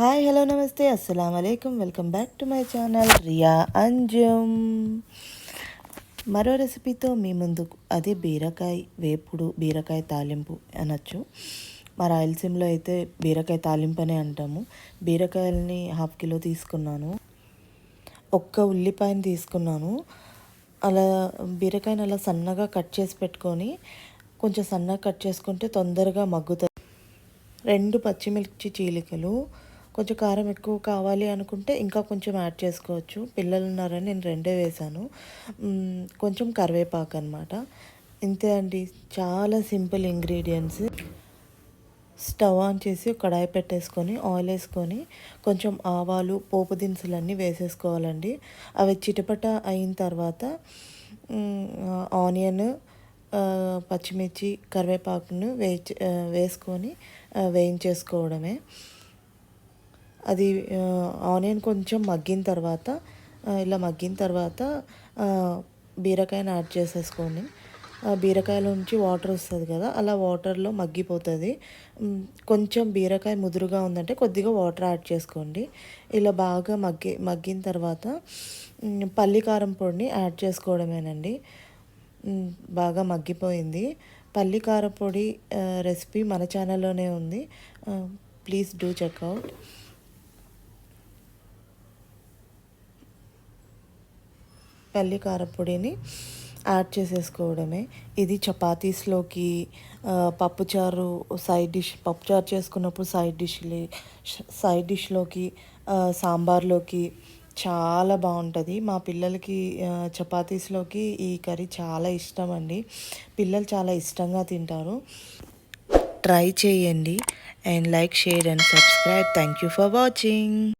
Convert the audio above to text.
Hi hello నమస్తే అస్సలం అయికం welcome back to my channel Riya Anjum మరో రెసిపీతో మీ ముందుకు అదే బీరకాయ వేపుడు బీరకాయ తాలింపు అనొచ్చు. మా రాయలసీమలో అయితే బీరకాయ తాలింపు అనే అంటాము. బీరకాయలని హాఫ్ కిలో తీసుకున్నాను. ఒక్క ఉల్లిపాయని తీసుకున్నాను. అలా బీరకాయని అలా సన్నగా కట్ చేసి పెట్టుకొని కొంచెం సన్నగా కట్ చేసుకుంటే తొందరగా మగ్గుతుంది. రెండు పచ్చిమిర్చి చీలికలు కొంచెం కారం ఎక్కువ కావాలి అనుకుంటే ఇంకా కొంచెం యాడ్ చేసుకోవచ్చు. పిల్లలు ఉన్నారని నేను రెండే వేశాను. కొంచెం కరివేపాకు అనమాట ఇంతే అండి. చాలా సింపుల్ ఇంగ్రీడియంట్స్. స్టవ్ ఆన్ చేసి కడాయి పెట్టేసుకొని ఆయిల్ వేసుకొని కొంచెం ఆవాలు పోపు దినుసులన్నీ వేసేసుకోవాలండి. అవి చిటపట అయిన తర్వాత ఆనియన్ పచ్చిమిర్చి కరివేపాకును వేచి వేసుకొని వేయించేసుకోవడమే. అది ఆనియన్ కొంచెం మగ్గిన తర్వాత ఇలా మగ్గిన తర్వాత బీరకాయని యాడ్ చేసేసుకోండి. ఆ బీరకాయలో నుంచి వాటర్ వస్తుంది కదా అలా వాటర్లో మగ్గిపోతుంది. కొంచెం బీరకాయ ముదురుగా ఉందంటే కొద్దిగా వాటర్ యాడ్ చేసుకోండి. ఇలా బాగా మగ్గి మగ్గిన తర్వాత పల్లికారం పల్లి కారం పొడిని యాడ్ చేసుకోవడమేనండి. బాగా మగ్గిపోయింది. పల్లి పొడి రెసిపీ మన ఛానల్లోనే ఉంది. ప్లీజ్ డూ చెక్అవుట్ పల్లి కారపొడిని యాడ్ చేసేసుకోవడమే. ఇది చపాతీస్లోకి పప్పుచారు సైడ్ డిష్ పప్పుచారు చేసుకున్నప్పుడు సైడ్ డిష్లే సైడ్ డిష్లోకి సాంబార్లోకి చాలా బాగుంటుంది. మా పిల్లలకి చపాతీస్లోకి ఈ కర్రీ చాలా ఇష్టం అండి పిల్లలు చాలా ఇష్టంగా తింటారు. ట్రై చేయండి. And like share and subscribe. Thank you for watching.